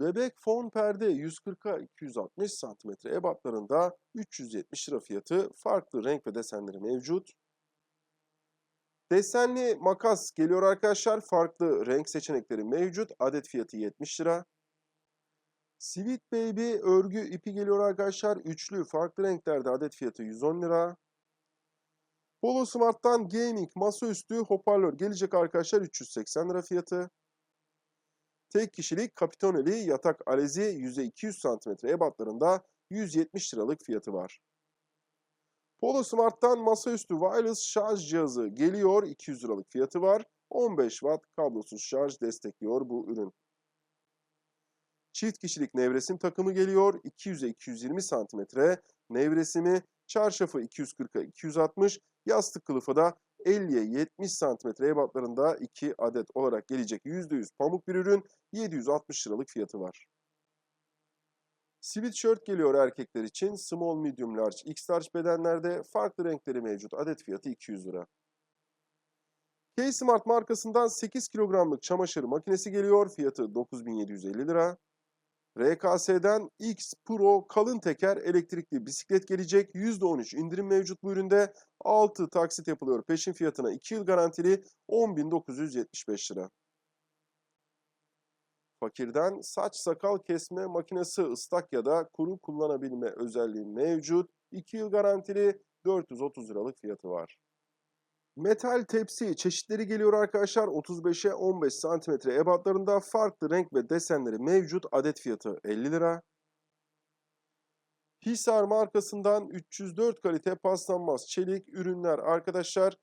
Bebek fon perde 140'a 260 cm ebatlarında 370 lira fiyatı. Farklı renk ve desenleri mevcut. Desenli makas geliyor arkadaşlar. Farklı renk seçenekleri mevcut. Adet fiyatı 70 lira. Sweet Baby örgü ipi geliyor arkadaşlar. Üçlü farklı renklerde adet fiyatı 110 lira. Polo Smart'tan gaming masaüstü hoparlör gelecek arkadaşlar 380 lira fiyatı. Tek kişilik kapitoneli yatak alezi yüzey 200 cm ebatlarında 170 liralık fiyatı var. Polo Smart'tan masaüstü wireless şarj cihazı geliyor 200 liralık fiyatı var. 15 watt kablosuz şarj destekliyor bu ürün. Çift kişilik nevresim takımı geliyor 200'e 220 cm nevresimi, çarşafı 240'a 260, yastık kılıfı da 50'ye 70 cm ebatlarında 2 adet olarak gelecek %100 pamuk bir ürün 760 liralık fiyatı var. Sweatshirt geliyor erkekler için small, medium, large, x large bedenlerde farklı renkleri mevcut adet fiyatı 200 lira. K-Smart markasından 8 kilogramlık çamaşır makinesi geliyor fiyatı 9750 lira. RKS'den X Pro kalın teker elektrikli bisiklet gelecek. %13 indirim mevcut bu üründe. 6 taksit yapılıyor peşin fiyatına 2 yıl garantili 10.975 lira. Fakirden saç sakal kesme makinesi ıslak ya da kuru kullanabilme özelliği mevcut. 2 yıl garantili 430 liralık fiyatı var. Metal tepsi çeşitleri geliyor arkadaşlar. 35'e 15 cm ebatlarında farklı renk ve desenleri mevcut. Adet fiyatı 50 lira. Hisar markasından 304 kalite paslanmaz çelik ürünler arkadaşlar.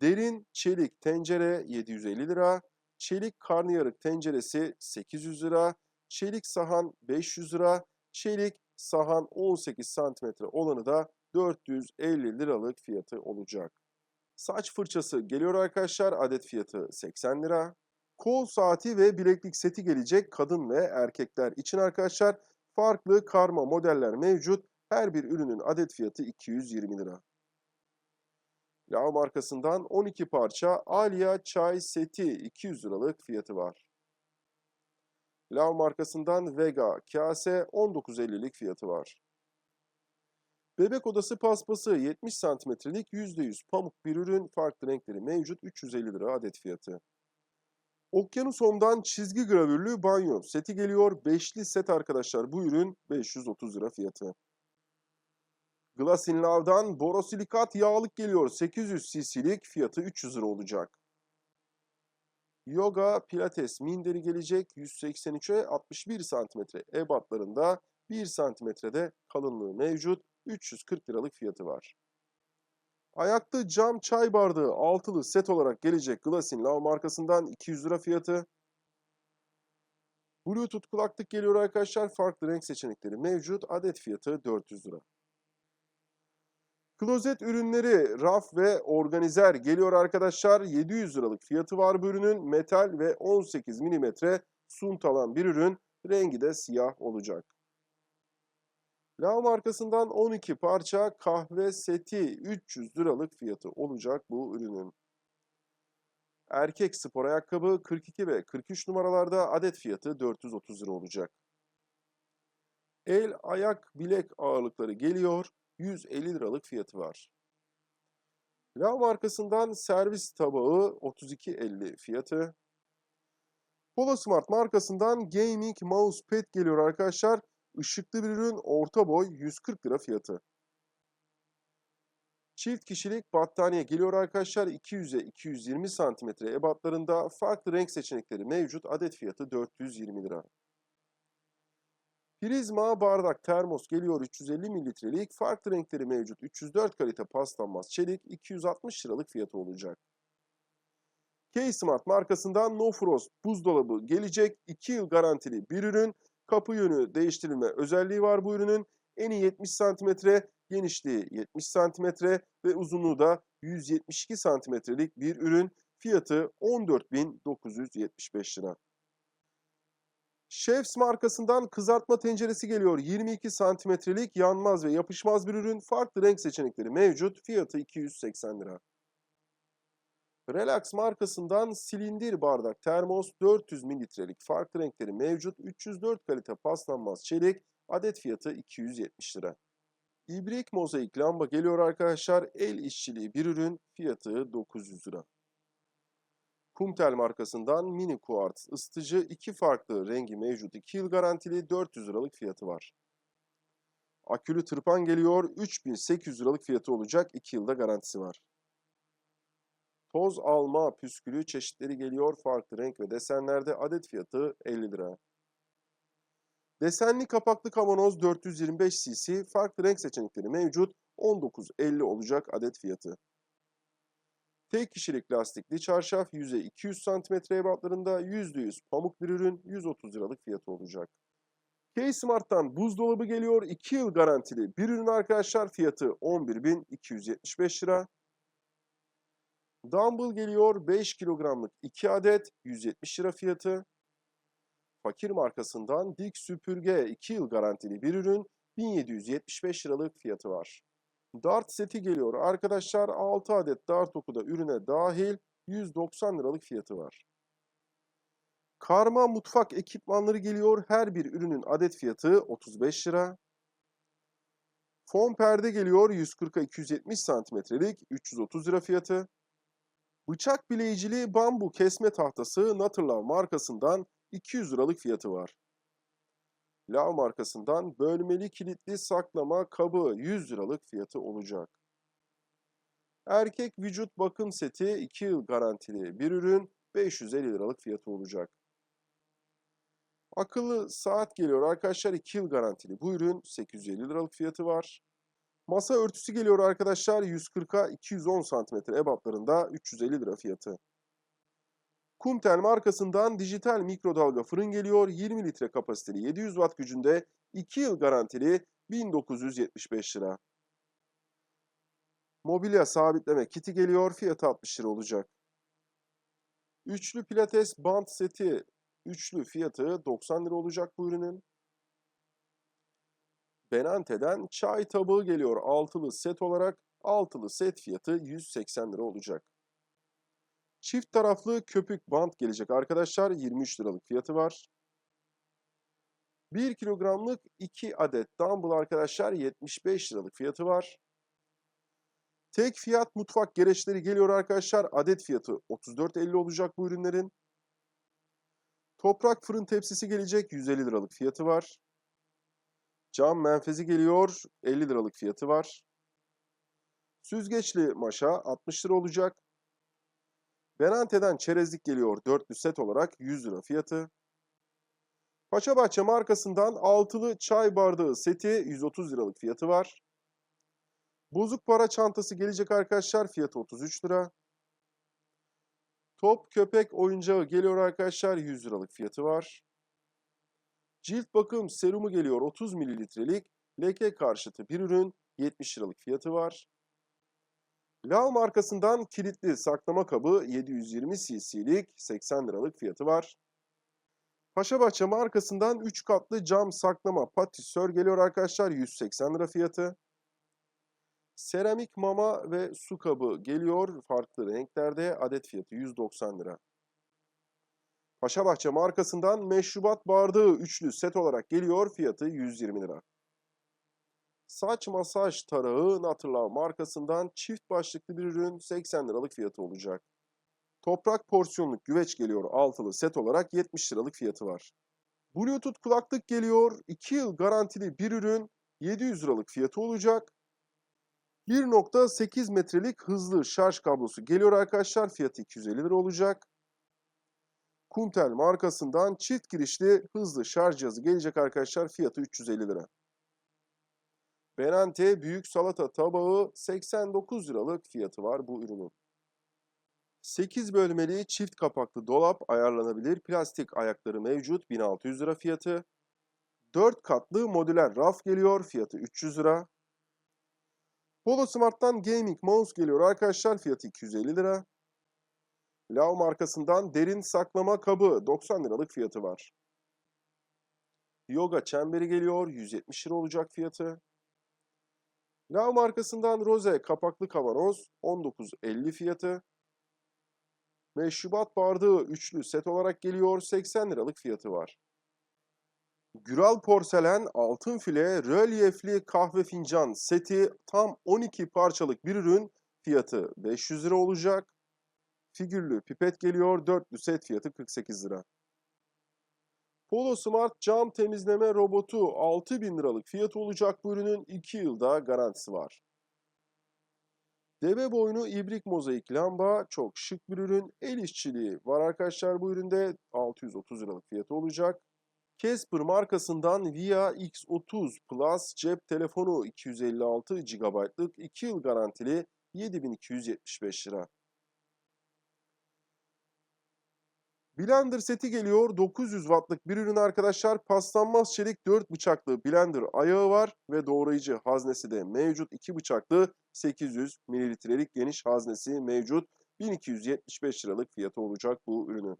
Derin çelik tencere 750 lira. Çelik karnıyarık tenceresi 800 lira. Çelik sahan 500 lira. Çelik sahan 18 cm olanı da 450 liralık fiyatı olacak. Saç fırçası geliyor arkadaşlar. Adet fiyatı 80 lira. Kol saati ve bileklik seti gelecek kadın ve erkekler için arkadaşlar. Farklı karma modeller mevcut. Her bir ürünün adet fiyatı 220 lira. Lav markasından 12 parça Alia çay seti 200 liralık fiyatı var. Lav markasından Vega kase 19.50'lik fiyatı var. Bebek odası paspası 70 santimetrelik %100 pamuk bir ürün farklı renkleri mevcut 350 lira adet fiyatı. Okyanus Home'dan çizgi gravürlü banyo seti geliyor. Beşli set arkadaşlar bu ürün 530 lira fiyatı. Glass in Love'dan borosilikat yağlık geliyor. 800 cc'lik fiyatı 300 lira olacak. Yoga Pilates minderi gelecek 183'e 61 cm ebatlarında 1 cm'de kalınlığı mevcut. 340 liralık fiyatı var. Ayaklı cam çay bardağı altılı set olarak gelecek Glassin Love markasından 200 lira fiyatı. Bluetooth kulaklık geliyor arkadaşlar. Farklı renk seçenekleri mevcut. Adet fiyatı 400 lira. Klozet ürünleri raf ve organizer geliyor arkadaşlar. 700 liralık fiyatı var bu ürünün. Metal ve 18 mm suntalan bir ürün. Rengi de siyah olacak. La markasından 12 parça kahve seti 300 liralık fiyatı olacak bu ürünün. Erkek spor ayakkabı 42 ve 43 numaralarda adet fiyatı 430 lira olacak. El, ayak, bilek ağırlıkları geliyor. 150 liralık fiyatı var. La markasından servis tabağı 32.50 fiyatı. Polo Smart markasından gaming mousepad geliyor arkadaşlar. Işıklı bir ürün orta boy 140 lira fiyatı. Çift kişilik battaniye geliyor arkadaşlar 200'e 220 santimetre ebatlarında farklı renk seçenekleri mevcut adet fiyatı 420 lira. Prizma bardak termos geliyor 350 mililitrelik farklı renkleri mevcut 304 kalite paslanmaz çelik 260 liralık fiyatı olacak. K-Smart markasından No Frost buzdolabı gelecek 2 yıl garantili bir ürün kapı yönü değiştirilme özelliği var bu ürünün. Eni 70 cm, genişliği 70 cm ve uzunluğu da 172 cm'lik bir ürün. Fiyatı 14.975 lira. Chefs markasından kızartma tenceresi geliyor. 22 santimetrelik yanmaz ve yapışmaz bir ürün. Farklı renk seçenekleri mevcut. Fiyatı 280 lira. Relax markasından silindir bardak termos 400 mililitrelik farklı renkleri mevcut 304 kalite paslanmaz çelik adet fiyatı 270 lira. İbrik mozaik lamba geliyor arkadaşlar el işçiliği bir ürün fiyatı 900 lira. Kumtel markasından mini kuartz ısıtıcı iki farklı rengi mevcut 2 yıl garantili 400 liralık fiyatı var. Akülü tırpan geliyor 3800 liralık fiyatı olacak 2 yılda garantisi var. Toz alma püskülü çeşitleri geliyor farklı renk ve desenlerde adet fiyatı 50 lira. Desenli kapaklı kavanoz 425 cc farklı renk seçenekleri mevcut 19.50 olacak adet fiyatı. Tek kişilik lastikli çarşaf yüzey 200 cm ebatlarında %100 pamuk bir ürün 130 liralık fiyatı olacak. K-Smart'tan buzdolabı geliyor 2 yıl garantili bir ürün arkadaşlar fiyatı 11.275 lira. Dumble geliyor 5 kilogramlık 2 adet 170 lira fiyatı. Fakir markasından dik süpürge 2 yıl garantili bir ürün 1775 liralık fiyatı var. Dart seti geliyor arkadaşlar 6 adet dart oku da ürüne dahil 190 liralık fiyatı var. Karma mutfak ekipmanları geliyor her bir ürünün adet fiyatı 35 lira. Fon perde geliyor 140'a 270 santimetrelik 330 lira fiyatı. Bıçak bileyicili bambu kesme tahtası Natırlav markasından 200 liralık fiyatı var. Lav markasından bölmeli kilitli saklama kabı 100 liralık fiyatı olacak. Erkek vücut bakım seti 2 yıl garantili bir ürün 550 liralık fiyatı olacak. Akıllı saat geliyor arkadaşlar 2 yıl garantili bu ürün 850 liralık fiyatı var. Masa örtüsü geliyor arkadaşlar 140'a 210 cm ebatlarında 350 lira fiyatı. Kumtel markasından dijital mikrodalga fırın geliyor 20 litre kapasiteli 700 watt gücünde 2 yıl garantili 1975 lira. Mobilya sabitleme kiti geliyor fiyatı 60 lira olacak. Üçlü pilates bant seti üçlü fiyatı 90 lira olacak bu ürünün. Benante'den çay tabağı geliyor altılı set olarak. Altılı set fiyatı 180 lira olacak. Çift taraflı köpük bant gelecek arkadaşlar. 23 liralık fiyatı var. 1 kilogramlık 2 adet dumbbell arkadaşlar 75 liralık fiyatı var. Tek fiyat mutfak gereçleri geliyor arkadaşlar. Adet fiyatı 34.50 olacak bu ürünlerin. Toprak fırın tepsisi gelecek 150 liralık fiyatı var. Cam menfezi geliyor 50 liralık fiyatı var. Süzgeçli maşa 60 lira olacak. Benante'den çerezlik geliyor dörtlü set olarak 100 lira fiyatı. Paşabahçe markasından altılı çay bardağı seti 130 liralık fiyatı var. Bozuk para çantası gelecek arkadaşlar fiyatı 33 lira. Top köpek oyuncağı geliyor arkadaşlar 100 liralık fiyatı var. Cilt bakım serumu geliyor 30 mililitrelik leke karşıtı bir ürün 70 liralık fiyatı var. Lav markasından kilitli saklama kabı 720 cc'lik 80 liralık fiyatı var. Paşabahçe markasından 3 katlı cam saklama patisör geliyor arkadaşlar 180 lira fiyatı. Seramik mama ve su kabı geliyor farklı renklerde adet fiyatı 190 lira. Paşabahçe markasından meşrubat bardağı üçlü set olarak geliyor fiyatı 120 lira. Saç masaj tarağı Natırlav markasından çift başlıklı bir ürün 80 liralık fiyatı olacak. Toprak porsiyonluk güveç geliyor altılı set olarak 70 liralık fiyatı var. Bluetooth kulaklık geliyor 2 yıl garantili bir ürün 700 liralık fiyatı olacak. 1.8 metrelik hızlı şarj kablosu geliyor arkadaşlar fiyatı 250 lira olacak. Kumtel markasından çift girişli hızlı şarj cihazı gelecek arkadaşlar fiyatı 350 lira. Benante büyük salata tabağı 89 liralık fiyatı var bu ürünün. 8 bölmeli çift kapaklı dolap ayarlanabilir plastik ayakları mevcut 1600 lira fiyatı. 4 katlı modüler raf geliyor fiyatı 300 lira. Polo Smart'tan gaming mouse geliyor arkadaşlar fiyatı 250 lira. Lav markasından derin saklama kabı 90 liralık fiyatı var. Yoga çemberi geliyor 170 lira olacak fiyatı. Lav markasından Rose kapaklı kavanoz 19.50 fiyatı. Meşrubat bardağı üçlü set olarak geliyor. 80 liralık fiyatı var. Güral porselen altın file rölyefli kahve fincan seti tam 12 parçalık bir ürün fiyatı 500 lira olacak. Figürlü pipet geliyor. Dörtlü set fiyatı 48 lira. Polo Smart cam temizleme robotu 6000 liralık fiyatı olacak bu ürünün 2 yılda garantisi var. Deve boynu ibrik mozaik lamba çok şık bir ürün. El işçiliği var arkadaşlar bu üründe 630 liralık fiyatı olacak. Casper markasından Via X30 Plus cep telefonu 256 GB'lık 2 yıl garantili 7275 lira. Blender seti geliyor. 900 wattlık bir ürün arkadaşlar. Paslanmaz çelik 4 bıçaklı blender ayağı var ve doğrayıcı haznesi de mevcut. 2 bıçaklı 800 mililitrelik geniş haznesi mevcut. 1275 liralık fiyatı olacak bu ürünün.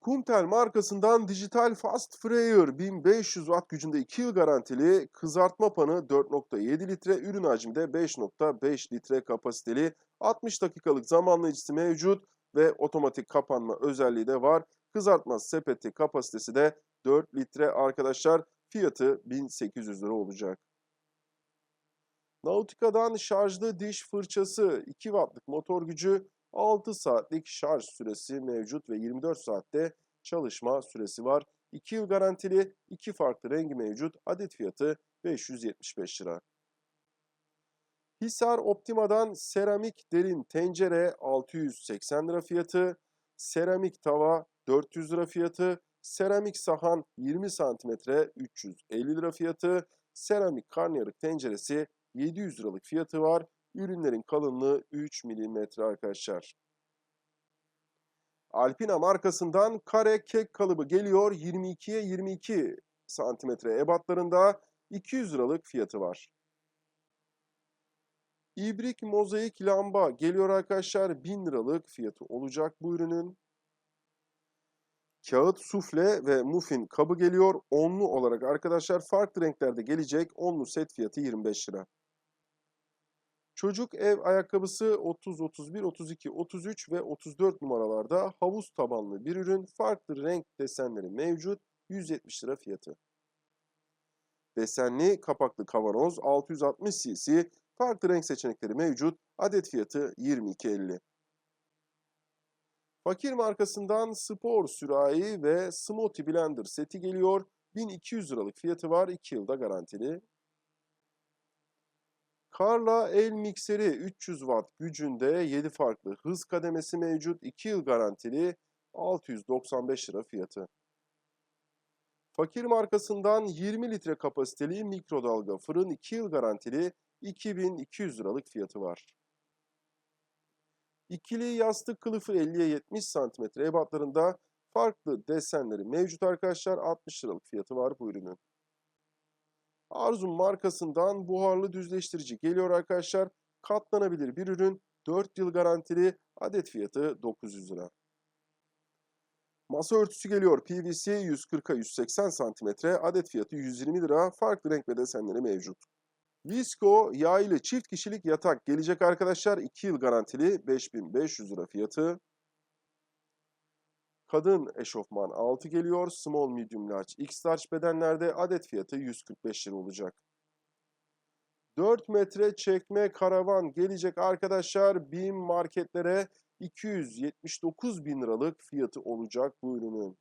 Kumtel markasından dijital fast fryer 1500 watt gücünde 2 yıl garantili kızartma panı 4.7 litre ürün hacmi de 5.5 litre kapasiteli 60 dakikalık zamanlayıcısı mevcut ve otomatik kapanma özelliği de var. Kızartma sepeti kapasitesi de 4 litre arkadaşlar. Fiyatı 1800 lira olacak. Nautica'dan şarjlı diş fırçası 2 wattlık motor gücü 6 saatlik şarj süresi mevcut ve 24 saatte çalışma süresi var. 2 yıl garantili 2 farklı rengi mevcut. Adet fiyatı 575 lira. Hisar Optima'dan seramik derin tencere 680 lira fiyatı, seramik tava 400 lira fiyatı, seramik sahan 20 santimetre 350 lira fiyatı, seramik karnıyarık tenceresi 700 liralık fiyatı var. Ürünlerin kalınlığı 3 mm arkadaşlar. Alpina markasından kare kek kalıbı geliyor 22'ye 22 santimetre ebatlarında 200 liralık fiyatı var. İbrik mozaik lamba geliyor arkadaşlar 1000 liralık fiyatı olacak bu ürünün. Kağıt sufle ve muffin kabı geliyor onlu olarak arkadaşlar farklı renklerde gelecek onlu set fiyatı 25 lira. Çocuk ev ayakkabısı 30, 31, 32, 33 ve 34 numaralarda havuz tabanlı bir ürün. Farklı renk desenleri mevcut. 170 lira fiyatı. Desenli kapaklı kavanoz 660 cc. Farklı renk seçenekleri mevcut. Adet fiyatı 22.50. Fakir markasından spor sürahi ve smoothie blender seti geliyor. 1200 liralık fiyatı var. 2 yılda garantili. Karla el mikseri 300 watt gücünde 7 farklı hız kademesi mevcut. 2 yıl garantili 695 lira fiyatı. Fakir markasından 20 litre kapasiteli mikrodalga fırın 2 yıl garantili 2200 liralık fiyatı var. İkili yastık kılıfı 50'ye 70 cm ebatlarında farklı desenleri mevcut arkadaşlar. 60 liralık fiyatı var bu ürünün. Arzum markasından buharlı düzleştirici geliyor arkadaşlar. Katlanabilir bir ürün. 4 yıl garantili. Adet fiyatı 900 lira. Masa örtüsü geliyor. PVC 140'a 180 cm. Adet fiyatı 120 lira. Farklı renk ve desenleri mevcut. Visco yaylı çift kişilik yatak gelecek arkadaşlar. 2 yıl garantili 5500 lira fiyatı. Kadın eşofman 6 geliyor. Small, medium, large, x large bedenlerde adet fiyatı 145 lira olacak. 4 metre çekme karavan gelecek arkadaşlar. BİM marketlere 279 bin liralık fiyatı olacak bu ürünün.